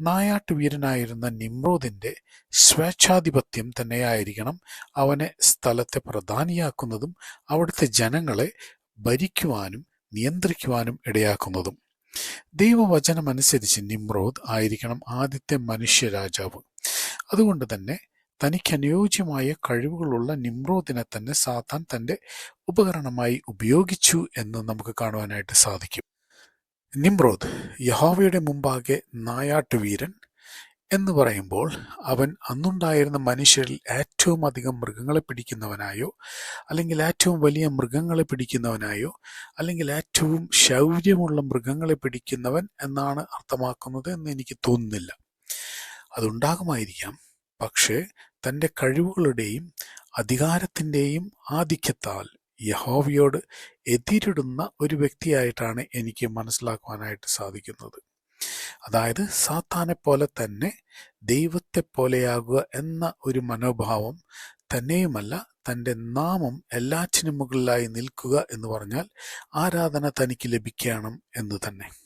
നായാട്ടുവീരനായിരുന്ന നിമ്രോദിന്റെ സ്വേച്ഛാധിപത്യം തന്നെയായിരിക്കണം അവനെ സ്ഥലത്തെ പ്രധാനിയാക്കുന്നതും അവിടുത്തെ ജനങ്ങളെ ഭരിക്കുവാനും നിയന്ത്രിക്കുവാനും ഇടയാക്കുന്നതും. ദൈവവചനമനുസരിച്ച് നിമ്രോദ് ആയിരിക്കണം ആദ്യത്തെ മനുഷ്യരാജാവ്. അതുകൊണ്ട് തന്നെ തനിക്ക് അനുയോജ്യമായ കഴിവുകളുള്ള നിമ്രോദിനെ തന്നെ സാത്താൻ തന്റെ ഉപകരണമായി ഉപയോഗിച്ചു എന്ന് നമുക്ക് കാണുവാനായിട്ട് സാധിക്കും. നിമ്രോദ് യഹോവയുടെ മുമ്പാകെ നായാട്ടുവീരൻ എന്ന് പറയുമ്പോൾ അവൻ അന്നുണ്ടായിരുന്ന മനുഷ്യരിൽ ഏറ്റവും അധികം മൃഗങ്ങളെ പിടിക്കുന്നവനായോ അല്ലെങ്കിൽ ഏറ്റവും വലിയ മൃഗങ്ങളെ പിടിക്കുന്നവനായോ അല്ലെങ്കിൽ ഏറ്റവും ശൗര്യമുള്ള മൃഗങ്ങളെ പിടിക്കുന്നവൻ എന്നാണ് അർത്ഥമാക്കുന്നത് എന്ന് എനിക്ക് തോന്നുന്നില്ല. അതുണ്ടാകുമായിരിക്കാം. പക്ഷേ തന്റെ കഴിവുകളുടെയും അധികാരത്തിന്റെയും ആധിക്യത്താൽ യഹോവയോട് എതിരിടുന്ന ഒരു വ്യക്തിയായിട്ടാണ് എനിക്ക് മനസ്സിലാക്കുവാനായിട്ട് സാധിക്കുന്നത്. അതായത് സാത്താനെ പോലെ തന്നെ ദൈവത്തെ പോലെയാകുക എന്ന ഒരു മനോഭാവം തന്നെയുമല്ല തന്റെ നാമം എല്ലാറ്റിനും മുകളിലായി നിൽക്കുക എന്ന് പറഞ്ഞാൽ ആരാധന തനിക്ക് ലഭിക്കണം എന്ന് തന്നെ.